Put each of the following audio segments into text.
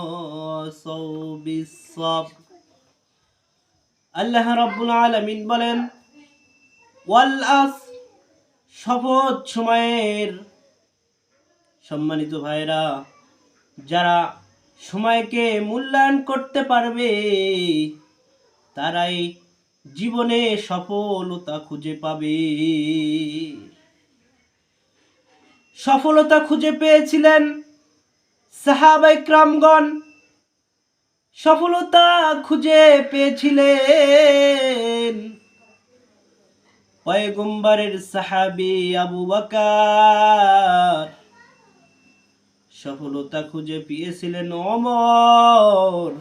وتواصوا بالصبر আল্লাহ রাব্বুল আলামিন বলেন ওয়াল আস শপথ সময়ের সম্মানিত ভাইরা যারা সময়কে মূল্যায়ন করতে পারবে তারাই জীবনে সফলতা খুঁজে পাবে সফলতা খুঁজে পেয়েছিলেন সাহাবাই ক্রামগণ সফলতা খুঁজে পেয়েছিলেন পয়গম্বরের সাহাবি আবু বাকার। সফলতা খুঁজে পেয়েছিলেন অমর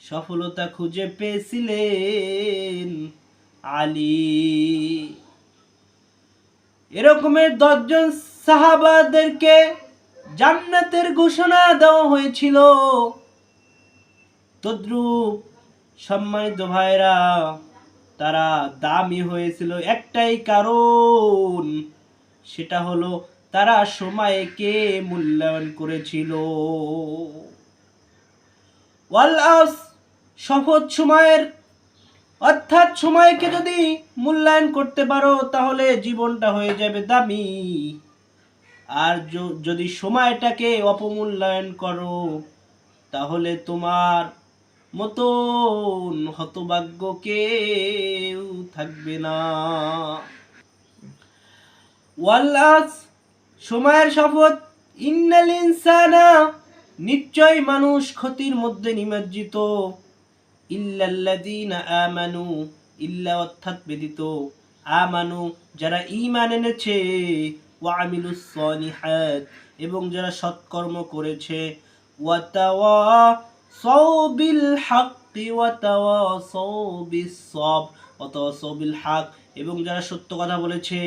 সফলতা খুঁজে পেয়েছিলেন আলী। এরকমের দশজন সাহাবাদেরকে জান্নাতের ঘোষণা দেওয়া হয়েছিল। তদ্রুপ সম্মানিত ভাইরা তারা দামি হয়েছিল একটাই কারণ, সেটা হলো তারা সময়কে মূল্যায়ন করেছিল। শপথ সময়ের, অর্থাৎ সময়কে যদি মূল্যায়ন করতে পারো, তাহলে জীবনটা হয়ে যাবে দামি। আর যদি সময়টাকে অপমূল্যায়ন করো, তাহলে তোমার মতন হতভাগ্য কেউ থাকবে না। ওয়াল্লাস সময়ের শপথ। ইন্নাল নিশ্চয় মানুষ ক্ষতির মধ্যে নিমজ্জিত। ইল্লাল্লাযীনা আমানু, ইল্লা অর্থাৎ ব্যতীত। আমানু, যারা ঈমান এনেছে ওয়া আমিলুস সলিহাত এবং যারা সৎকর্ম করেছে ওয়াতাওয়া সৌবিল বিল হাক্কি ওয়া তাওয়াসাউ সব। ওয়া তাওয়াসাউ বিল হক, এবং যারা সত্য কথা বলেছে,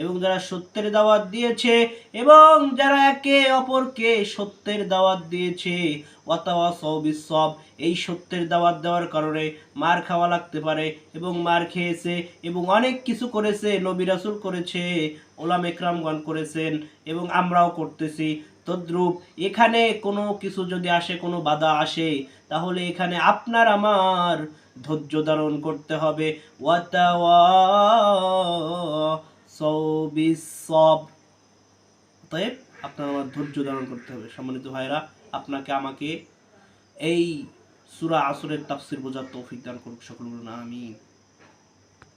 এবং যারা সত্যের দাওয়াত দিয়েছে, এবং যারা একে অপরকে সত্যের দাওয়াত দিয়েছে ওয়াতাওয়াসাউ বিসব এই সত্যের দাওয়াত দেওয়ার কারণে মার খাওয়া লাগতে পারে, এবং মার খেয়েছে, এবং অনেক কিছু করেছে, নবী রাসূল করেছে ওলাম একরামগণ করেছেন, এবং আমরাও করতেছি। তদ্রূপ এখানে কোনো কিছু যদি আসে, কোনো বাধা আসে, তাহলে এখানে আপনার আমার ধৈর্য ধারণ করতে হবে। আপনার আমার ধৈর্য ধারণ করতে হবে। সম্মানিত ভাইরা আপনাকে, আমাকে এই সুরা আসরের তাফসির বোঝার তৌফিক দান করুক সকল আমিন।